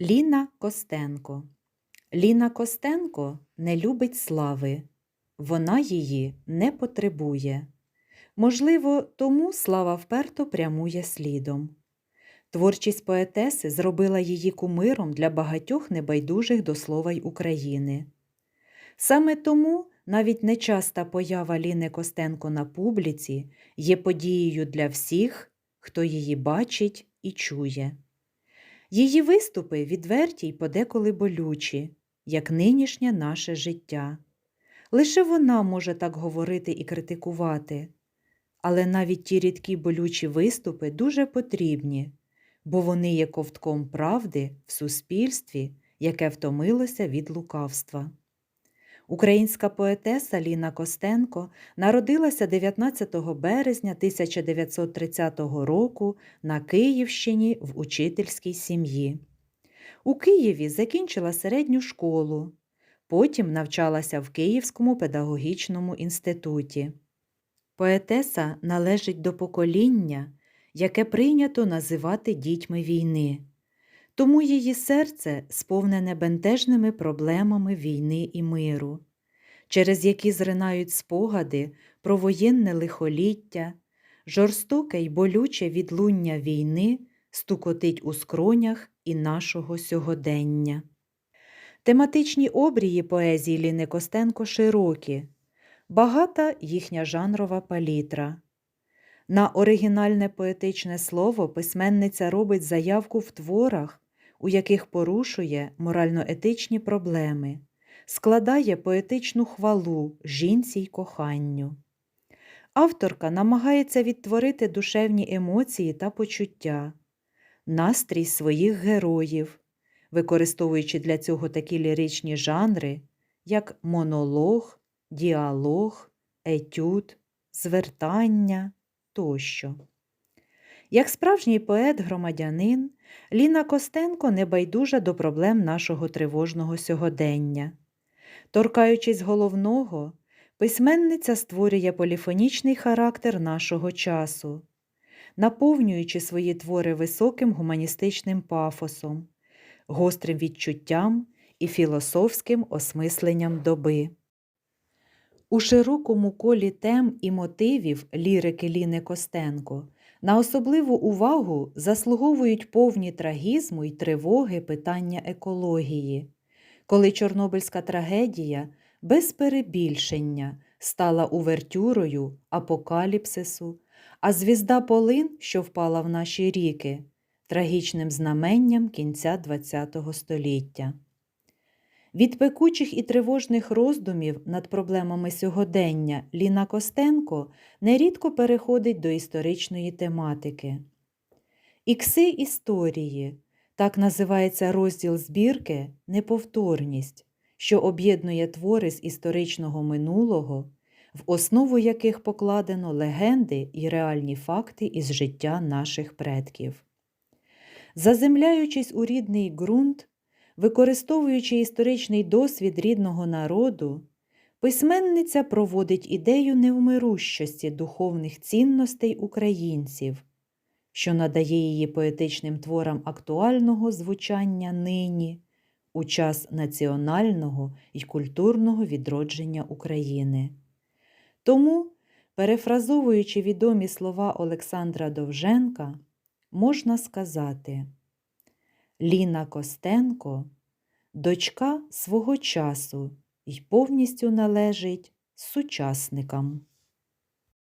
Ліна Костенко. Ліна Костенко не любить слави. Вона її не потребує. Можливо, тому слава вперто прямує слідом. Творчість поетеси зробила її кумиром для багатьох небайдужих до слова й України. Саме тому навіть нечаста поява Ліни Костенко на публіці є подією для всіх, хто її бачить і чує. Її виступи відверті й подеколи болючі, як нинішнє наше життя. Лише вона може так говорити і критикувати. Але навіть ті рідкі болючі виступи дуже потрібні, бо вони є ковтком правди в суспільстві, яке втомилося від лукавства. Українська поетеса Ліна Костенко народилася 19 березня 1930 року на Київщині в учительській сім'ї. У Києві закінчила середню школу, потім навчалася в Київському педагогічному інституті. Поетеса належить до покоління, яке прийнято називати дітьми війни, тому її серце сповнене бентежними проблемами війни і миру, через які зринають спогади про воєнне лихоліття, жорстоке й болюче відлуння війни стукотить у скронях і нашого сьогодення. Тематичні обрії поезії Ліни Костенко широкі, багата їхня жанрова палітра. На оригінальне поетичне слово письменниця робить заявку в творах, у яких порушує морально-етичні проблеми, складає поетичну хвалу жінці й коханню. Авторка намагається відтворити душевні емоції та почуття, настрій своїх героїв, використовуючи для цього такі ліричні жанри, як монолог, діалог, етюд, звертання тощо. Як справжній поет-громадянин, Ліна Костенко не байдужа до проблем нашого тривожного сьогодення. Торкаючись головного, письменниця створює поліфонічний характер нашого часу, наповнюючи свої твори високим гуманістичним пафосом, гострим відчуттям і філософським осмисленням доби. У широкому колі тем і мотивів лірики Ліни Костенко на особливу увагу заслуговують повні трагізму й тривоги питання екології, коли Чорнобильська трагедія без перебільшення стала увертюрою апокаліпсису, а звізда Полин, що впала в наші ріки, трагічним знаменням кінця ХХ століття. Від пекучих і тривожних роздумів над проблемами сьогодення Ліна Костенко нерідко переходить до історичної тематики. Ікси історії так називається розділ збірки Неповторність, що об'єднує твори з історичного минулого, в основу яких покладено легенди і реальні факти із життя наших предків. Заземляючись у рідний ґрунт, Використовуючи історичний досвід рідного народу, письменниця проводить ідею невмирущості духовних цінностей українців, що надає її поетичним творам актуального звучання нині у час національного і культурного відродження України. Тому, перефразовуючи відомі слова Олександра Довженка, можна сказати. Ліна Костенко дочка свого часу й повністю належить сучасникам.